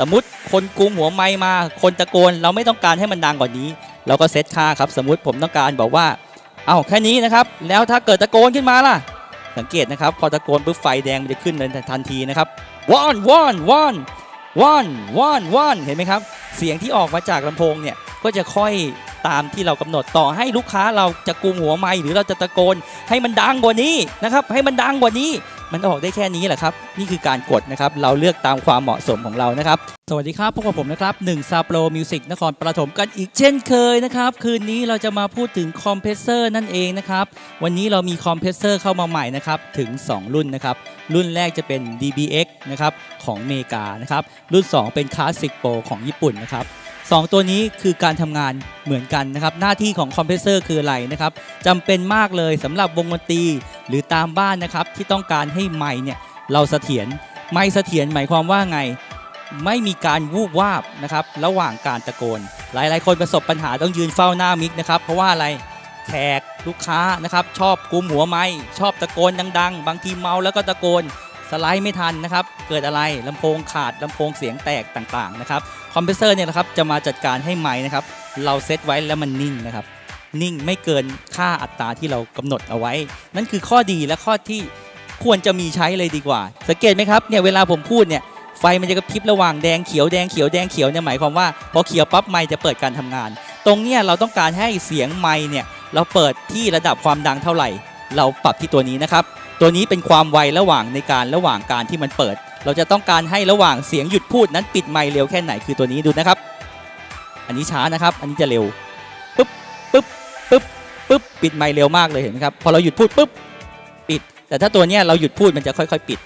สมมติคนกรุงหัวไม้มา คนตะโกน เราไม่ต้องการให้มันดังกว่านี้ เราก็เซตค่าครับ สมมติผมต้องการบอกว่า เอาแค่นี้นะครับ แล้วถ้าเกิดตะโกนขึ้นมาล่ะ สังเกตนะครับ พอตะโกนปุ๊บไฟแดงมันจะขึ้นเลยทันทีนะครับวอนวอนวอนวอนวอนวอนเห็นไหมครับ เสียงที่ออกมาจากลำโพงเนี่ยก็จะค่อยตามที่เรากำหนดต่อให้ลูกค้าเราจะกุมหัวไม้หรือเราจะตะโกนให้มันดังกว่านี้นะครับ ให้มันดังกว่านี้ มันออกได้แค่นี้แหละครับ นี่คือการกดนะครับ เราเลือกตามความเหมาะสมของเรานะครับ สวัสดีครับ พบกับผมนะครับ1ซาโปรมิวสิกนครปฐมกันอีกเช่นเคยนะครับ คืนนี้เราจะมาพูดถึงคอมเพรสเซอร์นั่นเองนะครับ วันนี้เรามีคอมเพรสเซอร์เข้ามาใหม่นะครับ ถึง 2 รุ่นนะครับ รุ่นแรกจะเป็น DBX นะครับของเมกานะครับ รุ่น 2 เป็น Classic Pro ของญี่ปุ่นนะครับ สองตัวนี้คือการทำงานเหมือนกันนะครับ หน้าที่ของคอมเพรสเซอร์คืออะไรนะครับจำเป็นมากเลยสำหรับวงดนตรีหรือตามบ้านนะครับ ที่ต้องการให้ไมค์เนี่ยเราเสถียรไมค์เสถียรหมายความว่าไง ไม่มีการวูบวาบนะครับระหว่างการตะโกน หลายๆ คนประสบปัญหาต้องยืนเฝ้าหน้ามิกนะครับ เพราะว่าอะไรแขกลูกค้านะครับ ชอบกุมหัวไม้ชอบตะโกนดัง ๆ บางทีเมาแล้วก็ตะโกน สไลด์ไม่ทันนะครับ เกิดอะไรลำโพงขาดลำโพงเสียงแตกต่างๆนะครับคอมเพรสเซอร์เนี่ยนะครับจะมาจัดการให้ไม้นะครับ เราเซตไว้แล้วมันนิ่งนะครับ นิ่งไม่เกินค่าอัตราที่เรากำหนดเอาไว้ นั่นคือข้อดีและข้อที่ควรจะมีใช้เลยดีกว่า สังเกตไหมครับเนี่ยเวลาผมพูดเนี่ยไฟมันจะกระพริบระหว่างแดงเขียวแดงเขียวแดงเขียวเนี่ยหมายความว่าพอเขียวปั๊บไมค์จะเปิดการทำงาน ตรงเนี้ยเราต้องการให้เสียงไมค์เนี่ยเราเปิดที่ระดับความดังเท่าไหร่ เราปรับที่ตัวนี้นะครับ ตัวนี้เป็นความไวระหว่างในการระหว่างการที่มันเปิด เราจะต้องการให้ระหว่างเสียงหยุดพูดนั้นปิดไมค์เร็วแค่ไหนคือตัวนี้ดูนะครับ อันนี้ช้านะครับ อันนี้จะเร็วปึ๊บปึ๊บปึ๊บปึ๊บปิดไมค์เร็วมากเลยเห็นไหมครับพอเราหยุดพูดปึ๊บปิด แต่ถ้าตัวนี้เราหยุดพูดมันจะค่อย ๆ ปิด